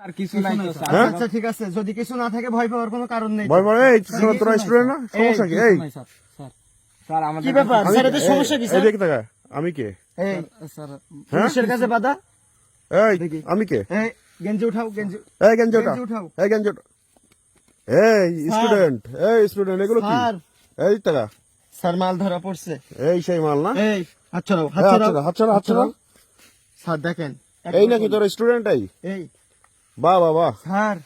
আচ্ছা ঠিক আছে। যদি কিছু না থাকে ভয় পাওয়ার কোনো কারণ নেই। ভয় ভয় এই তোরা- তোরা স্টুডেন্ট না? সমস্যা কি? এই স্যার। স্যার স্যার আমাদের কি ব্যাপার? স্যার এদের সমস্যা কি এই দেখ আমি কে? এই স্যার পুলিশের কাছে বাধা? এই আমি কে? এই গেঞ্জি উঠাও গেঞ্জি এই গেঞ্জি উঠাও। এই গেঞ্জি ওটা এই স্টুডেন্ট। এই স্টুডেন্ট এগুলো কি? এই টাকা স্যার মাল ধরা পড়ছে। এই সেই মাল না? এই হাত ছড়াও হাত হাত ছড়াও, হাত ছড়াও, হাত ছড়াও। স্যার দেখেন। এই নাকি তোর স্টুডেন্ট এই? এই। বাহ বাহ বাহ। স্যার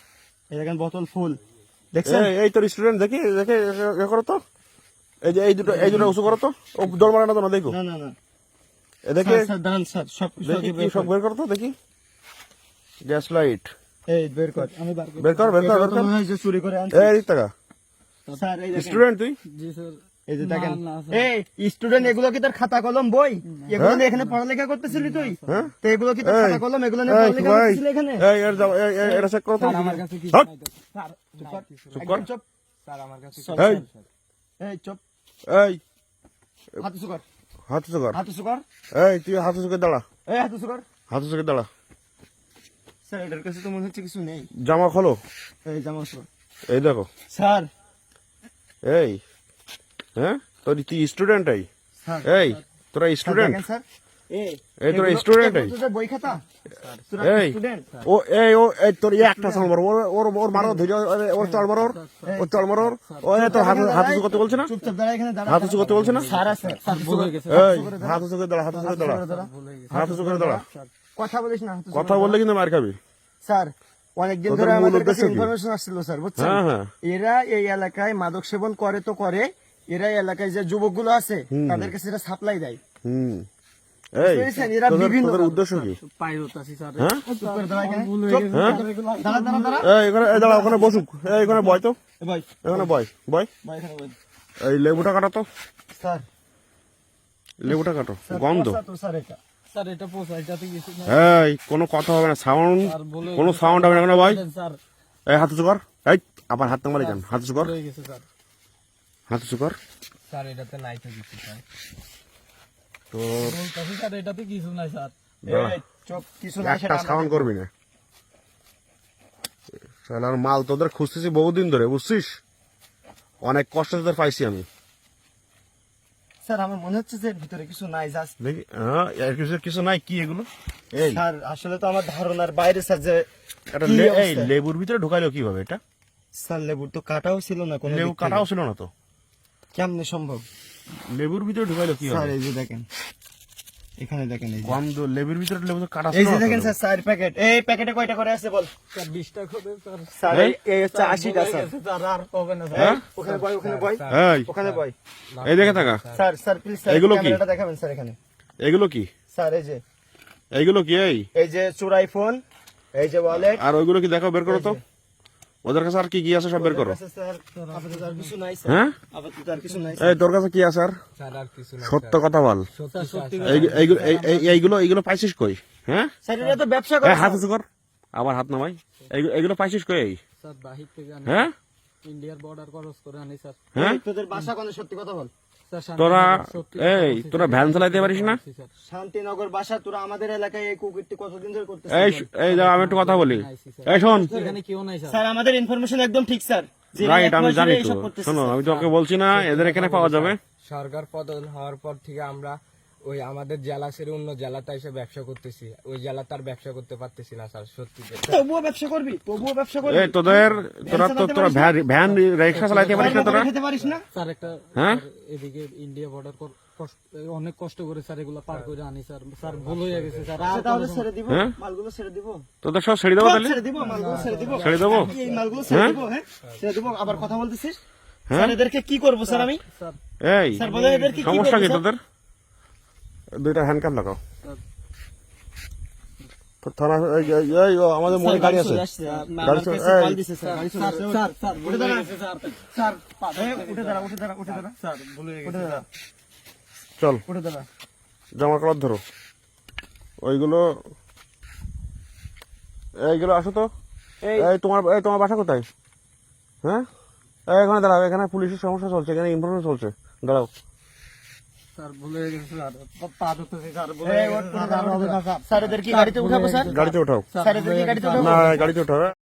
এই দেখেন বোতল ফুল। দেখছেন? এই তোর স্টুডেন্ট দেখি দেখে এ- করো তো। এই যে এই দুটো এই দুটো উঁচু করো তো। ও দৌড় মারে না তো না দেখো। না না না। এ দেখে। স্যার, স্যার দাঁড়ান স্যার সব কিছু বের সব কর। বের করো তো দেখি। Gas light. এই বের কর আমি বের কর বের কর বের কর। যে চুরি করে আনছে। এই টাকা স্যার স্টুডেন্ট তুই? জি স্যার। এই যে দেখেন। এই স্টুডেন্ট এগুলো কি তার খাতা কলম বই? এগুলো হ্যাঁ? নিয়ে এখানে পড়ালেখা করতেছিলি তুই? হ্যাঁ? তো এগুলো কি তোর খাতা কলম? এগুলো নিয়ে পড়ালেখা করতেছিলি এখানে? এই, এর এই, এটা চেক করো তো। স্যার আমার কাছে চুপ। কর। চুপ স্যার আমার কাছে এই। এই চুপ। এই। হাত উঁচু কর। হাত উঁচু কর। হাত উঁচু কর। এই তুই হাত উঁচু করে দাঁড়া। এই হাত উঁচু কর। হাত উঁচু করে দাঁড়া। স্যার এটার কাছে তো মনে হচ্ছে কিছু নেই। জামা খোলো। এই জামা উঁচু এই দেখো। স্যার। এই। হ্যাঁ? তোর তুই স্টুডেন্ট এই এই তোরা স্টুডেন্ট এই এই তোরা স্টুডেন্ট এই বই খাতা? এই ও এই ও এই তোর একটা চল মারো ওর ওর ওর মারো ধৈর্য ওর- ওর চল মারো ওর ওর চল মারো ওর। ও এই তোর হাত হাত উঁচু করতে বলছে না? চুপচাপ দাঁড়া এখানে দাঁড়া হাত উঁচু করতে বলছে না? স্যার আছে স্যার। ভুল হয়ে গেছে। এই হাত উঁচু করে দাঁড়া হাত উঁচু করে দাঁড়া হাত উঁচু করে দাঁড়া। কথা বলিস না কথা বললে কিন্তু মার খাবি। স্যার অনেকদিন ধরে আমাদের কাছে ইনফরমেশন আসছিল স্যার বুঝছেন? হ্যাঁ, হ্যাঁ। এরা এই এলাকায় মাদক সেবন করে তো করে এরা এলাকায় যে যুবকগুলো আছে তাদের কাছে এটা সাপ্লাই দেয়। হুম। এরা বসুক। এখানে বয় তো। এখানে বয়। বয়? ভাই এখানে বই। এই লেবুটা কাটো তো। স্যার। লেবুটা কাটো। স্যার, গন্ধ। পয়সা তো স্যার এটা। স্যার এটা পোষা এটাতে কিছু নাই এই কোনো কথা হবে না। সাউন্ড কোনো সাউন্ড হবে না কেন ভাই স্যার। এই হাত উঁচু কর। এই আবার হাত নামারি কেন? হাত উঁচু কর ভুল হয়ে গেছে স্যার হাত উঁচু কর। স্যার এটাতে নাই তো কিছু স্যার। স্যার এটাতে কিছু নাই স্যার। দাঁড়া। এই, চুপ কিছু না একটা সাউন্ড করবি না। শালার মাল তোদের খুঁজতেছি বহুদিন ধরে বুঝছিস? অনেক কষ্ট তোদের পাইছি আমি। স্যার আমার মনে হচ্ছে যে ভিতরে কিছু নাই জাস্ট দেখি হ্যাঁ এর কিছু কিছু নাই কি এগুলো? এই। স্যার আসলে তো আমার ধারণার বাইরে স্যার যে এটা এই লেবুর ভিতরে ঢুকাইলো কীভাবে এটা? স্যার লেবুর তো কাটাও ছিল না কোনো লেবু কাটাও ছিল না তো? কেমনে সম্ভব? লেবুর ভিতরে ঢুকাইলো কি স্যার এই যে দেখেন। এখানে দেখেন এই গন্ধ লেবুর ভিতরে লেবু তো কাটা এই যে দেখেন স্যার চার প্যাকেট। এই প্যাকেটে কয়টা করে আছে বল? স্যার বিশটা করে স্যার। এই? এই- হচ্ছে আশিটা ভুল হয়ে স্যার। স্যার আর হবে না হ্যাঁ? স্যার ওখানে বয় ওখানে বয়। এই। ওখানে বয়। এই দেখে থাকা। স্যার স্যার প্লিজ স্যার এগুলো কি? ক্যামেরাটা দেখাবেন স্যার এখানে। এগুলো কি? স্যার এই যে। এইগুলো কি এই? এই যে চুরাই ফোন এই যে ওয়ালেট আর ওইগুলো কি দেখো বের করো তো। ওদের কাছে আর কি কি আছে সব বের করো। স্যার আপাতত আর কিছু নাই স্যার। হ্যাঁ? কিছু নাই এই তোর কাছে কি আছে আর? সত্য কথা বল। স্যার সত্যি এই- এইগুলো এই- এই- এইগুলো এইগুলো পাইছিস কই? হ্যাঁ? স্যার এটা তো ব্যবসা করে হাত উঁচু কর। আবার হাত নামাই। এইগুলো- এইগুলো পাইছিস কই? হ্যাঁ? ইন্ডিয়ার বর্ডার ক্রস করে আনি স্যার। হ্যাঁ? তোদের বাসা কোন? সত্যি কথা বল। তোরা এই তোরা ভ্যান চালাইতে পারিস না? শান্তিনগর বাসা তোরা আমাদের এলাকায় এই কুকুরটি কতদিন ধরে করতেছিস এই এই দাও আমি একটু কথা বলি। এই শোন। এখানে কেউ নাই স্যার। স্যার আমাদের ইনফরমেশন একদম ঠিক স্যার। রাইট আমি জানি তো। শোনো আমি তোকে বলছি না এদের এখানে পাওয়া যাবে। সরকার পদল হওয়ার পর থেকে আমরা ওই আমাদের জেলা ছেড়ে অন্য জেলাতে এসে ব্যবসা করতেছি। ওই জেলাতে আর ব্যবসা করতে পারতেছি না স্যার সত্যি তবুও ব্যবসা করবি? তবুও ব্যবসা করবি? এই তোদের তোরা তো তোরা ভ্যান ভ্যান রিক্সা চালাইতে পারিস না তোরা? পারিস না? স্যার একটা হ্যাঁ? এদিকে ইন্ডিয়া বর্ডার কর অনেক কষ্ট করে স্যার এগুলো পার করে আনি স্যার। স্যার ভুল হয়ে গেছে স্যার। আর আচ্ছা, তাহলে ছেড়ে দিব। হ্যাঁ? মালগুলো ছেড়ে দিব। তোদের সব ছেড়ে দেবো তাহলে? ছেড়ে দিব মালগুলো ছেড়ে দিব। ছেড়ে দেবো? এই মালগুলো ছেড়ে দিব হ্যাঁ? ছেড়ে দিব। আবার কথা বলতেছিস? স্যার এদেরকে কি করব স্যার আমি? স্যার এই। স্যার বলেন এদেরকে কি সমস্যা কি করব তোদের? দুইটা হ্যান্ড কাপ লাগাও। তো থানা এই- আমাদের মনে গাড়ি আছে। গাড়ি চলে- এই, স্যার। স্যার স্যার ভুল গেছে স্যার স্যার পা- উঠে দাঁড়া উঠে দাঁড়া উঠে দাঁড়া। স্যার ভুল উঠে গেছে দাঁড়া। চল। জামা কাপড় ধরো। ওইগুলো এইগুলো আসো তো। এই তোমার এই তোমার বাসা কোথায়? হ্যাঁ? এই, এখানে দাঁড়াও এখানে পুলিশের সমস্যা চলছে এখানে ইনফরমেশন চলছে। দাঁড়াও। স্যার ভুলে গেছে স্যার। পা- পা ধরতেছি স্যার ভুলে গেছে, স্যার, দাম হবে না, স্যার। স্যার এদের কি গাড়িতে উঠাবো স্যার? গাড়িতে উঠাও। স্যার এদের কি গাড়িতে উঠাবো? না গাড়িতে উঠাও